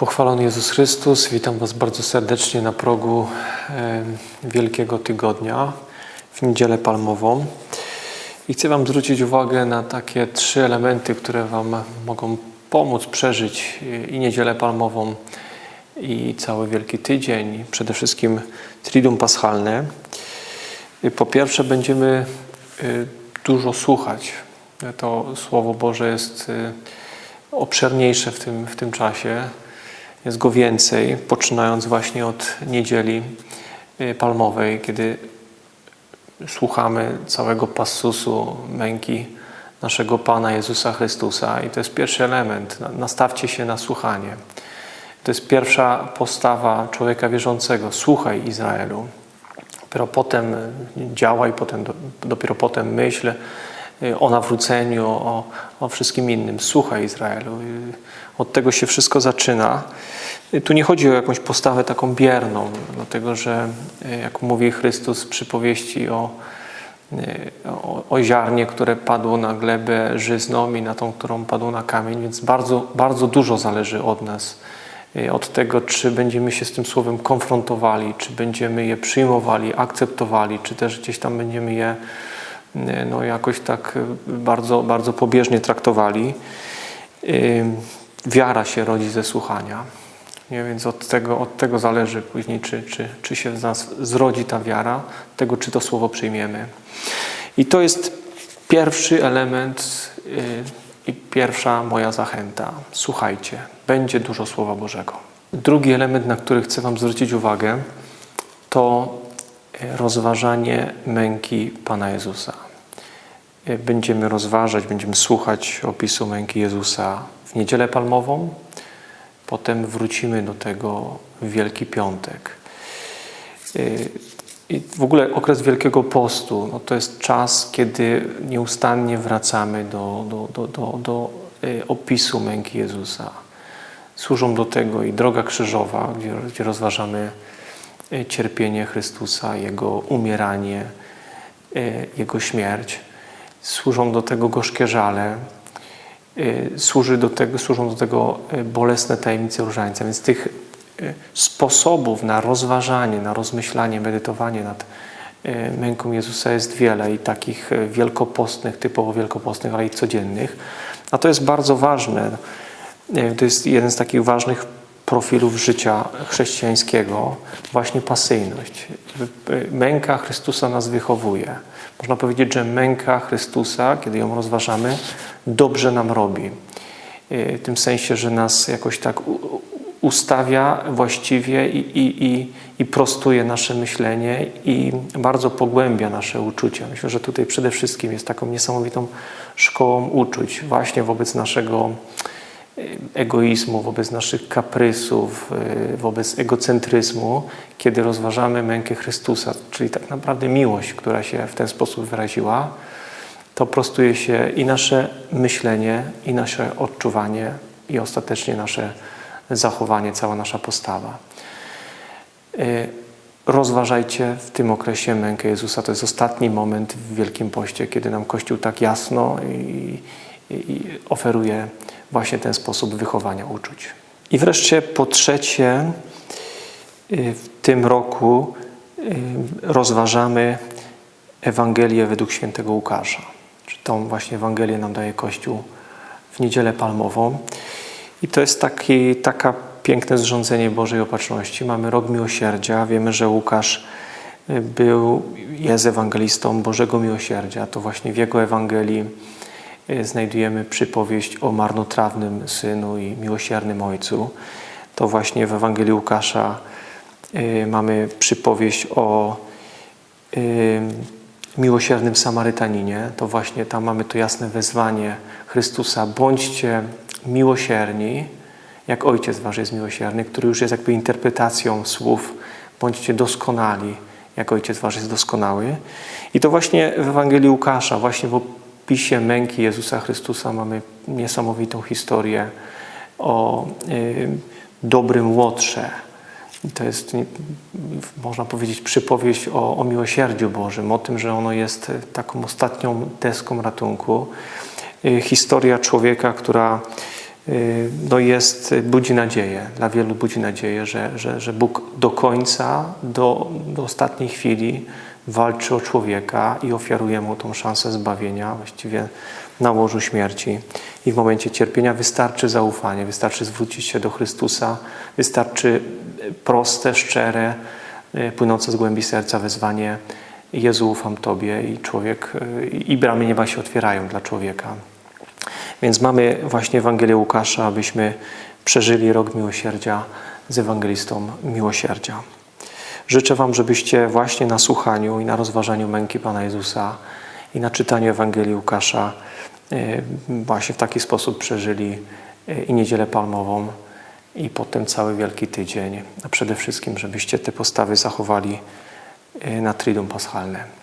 Pochwalony Jezus Chrystus, witam Was bardzo serdecznie na progu e, Wielkiego Tygodnia w Niedzielę Palmową. I chcę Wam zwrócić uwagę na takie trzy elementy, które Wam mogą pomóc przeżyć i Niedzielę Palmową, i cały Wielki Tydzień, przede wszystkim Triduum Paschalne. I Po pierwsze, będziemy y, dużo słuchać. To Słowo Boże jest obszerniejsze w tym, w tym czasie. Jest go więcej, poczynając właśnie od niedzieli y, palmowej, kiedy słuchamy całego passusu męki naszego Pana Jezusa Chrystusa. I to jest pierwszy element. Na- Nastawcie się na słuchanie. To jest pierwsza postawa człowieka wierzącego. Słuchaj Izraelu. Dopiero potem y, działaj, potem, do- dopiero potem myśl o nawróceniu, o, o wszystkim innym. Słuchaj Izraelu. Y, Od tego się wszystko zaczyna. Y, Tu nie chodzi o jakąś postawę taką bierną, dlatego że y, jak mówi Chrystus w przypowieści o, o, o ziarnie, które padło na glebę żyzną i na tą, którą padło na kamień, więc bardzo, bardzo dużo zależy od nas od tego, czy będziemy się z tym słowem konfrontowali, czy będziemy je przyjmowali, akceptowali, czy też gdzieś tam będziemy je no, jakoś tak y, bardzo, bardzo pobieżnie traktowali. Wiara się rodzi ze słuchania. Nie? Więc od tego, od tego zależy później, czy, czy, czy się z nas zrodzi ta wiara, tego, czy to słowo przyjmiemy. I to jest pierwszy element y, i pierwsza moja zachęta. Słuchajcie, będzie dużo Słowa Bożego. Drugi element, na który chcę Wam zwrócić uwagę, to rozważanie męki Pana Jezusa. Y, Będziemy rozważać, będziemy słuchać opisu męki Jezusa w Niedzielę Palmową, potem wrócimy do tego w Wielki Piątek. Y, I w ogóle okres Wielkiego Postu no to jest czas, kiedy nieustannie wracamy do, do, do, do, do y, opisu męki Jezusa. Służą do tego i droga krzyżowa, gdzie, gdzie rozważamy cierpienie Chrystusa, Jego umieranie, y, Jego śmierć. Służą do tego gorzkie żale, y, służy do tego, służą do tego bolesne tajemnice różańca. Więc tych sposobów na rozważanie, na rozmyślanie, medytowanie nad męką Jezusa jest wiele i takich wielkopostnych, typowo wielkopostnych, ale i codziennych. A to jest bardzo ważne. To jest jeden z takich ważnych profilów życia chrześcijańskiego, właśnie pasyjność. Męka Chrystusa nas wychowuje. Można powiedzieć, że męka Chrystusa, kiedy ją rozważamy, dobrze nam robi. Y, W tym sensie, że nas jakoś tak ustawia właściwie i, i, i, i prostuje nasze myślenie i bardzo pogłębia nasze uczucia. Myślę, że tutaj przede wszystkim jest taką niesamowitą szkołą uczuć właśnie wobec naszego egoizmu, wobec naszych kaprysów, y, wobec egocentryzmu, kiedy rozważamy mękę Chrystusa, czyli tak naprawdę miłość, która się w ten sposób wyraziła, to prostuje się i nasze myślenie, i nasze odczuwanie, i ostatecznie nasze zachowanie, cała nasza postawa. Y, Rozważajcie w tym okresie mękę Jezusa. To jest ostatni moment w Wielkim Poście, kiedy nam Kościół tak jasno i, i, oferuje właśnie ten sposób wychowania uczuć. I wreszcie po trzecie, y, w tym roku y, rozważamy Ewangelię według świętego Łukasza. Czy tą właśnie Ewangelię nam daje Kościół w Niedzielę Palmową. I to jest taki, taka piękne zrządzenie Bożej Opatrzności. Mamy rok miłosierdzia. Wiemy, że Łukasz y, był, jest ewangelistą Bożego Miłosierdzia. To właśnie w jego Ewangelii znajdujemy przypowieść o marnotrawnym synu i miłosiernym ojcu. To właśnie w Ewangelii Łukasza y, mamy przypowieść o y, miłosiernym Samarytaninie, to właśnie tam mamy to jasne wezwanie Chrystusa: bądźcie miłosierni, jak Ojciec Wasz jest miłosierny, który już jest jakby interpretacją słów: bądźcie doskonali, jak Ojciec Wasz jest doskonały. I to właśnie w Ewangelii Łukasza, właśnie w opisie męki Jezusa Chrystusa mamy niesamowitą historię o y, dobrym łotrze, to jest, można powiedzieć, przypowieść o, o miłosierdziu Bożym, o tym, że ono jest taką ostatnią deską ratunku. Y, Historia człowieka, która y, no jest, budzi nadzieję, dla wielu budzi nadzieję, że, że, że Bóg do końca, do, do ostatniej chwili walczy o człowieka i ofiaruje mu tą szansę zbawienia, właściwie na łożu śmierci. I w momencie cierpienia wystarczy zaufanie, wystarczy zwrócić się do Chrystusa, wystarczy proste, szczere, y, płynące z głębi serca wezwanie Jezu, ufam Tobie i człowiek, y, i bramy nieba się otwierają dla człowieka. Więc mamy właśnie Ewangelię Łukasza, abyśmy przeżyli rok miłosierdzia z ewangelistą miłosierdzia. Życzę Wam, żebyście właśnie na słuchaniu i na rozważaniu męki Pana Jezusa i na czytaniu Ewangelii Łukasza y, właśnie w taki sposób przeżyli y, i Niedzielę Palmową i potem cały Wielki Tydzień, a przede wszystkim, żebyście te postawy zachowali y, na Triduum Paschalne.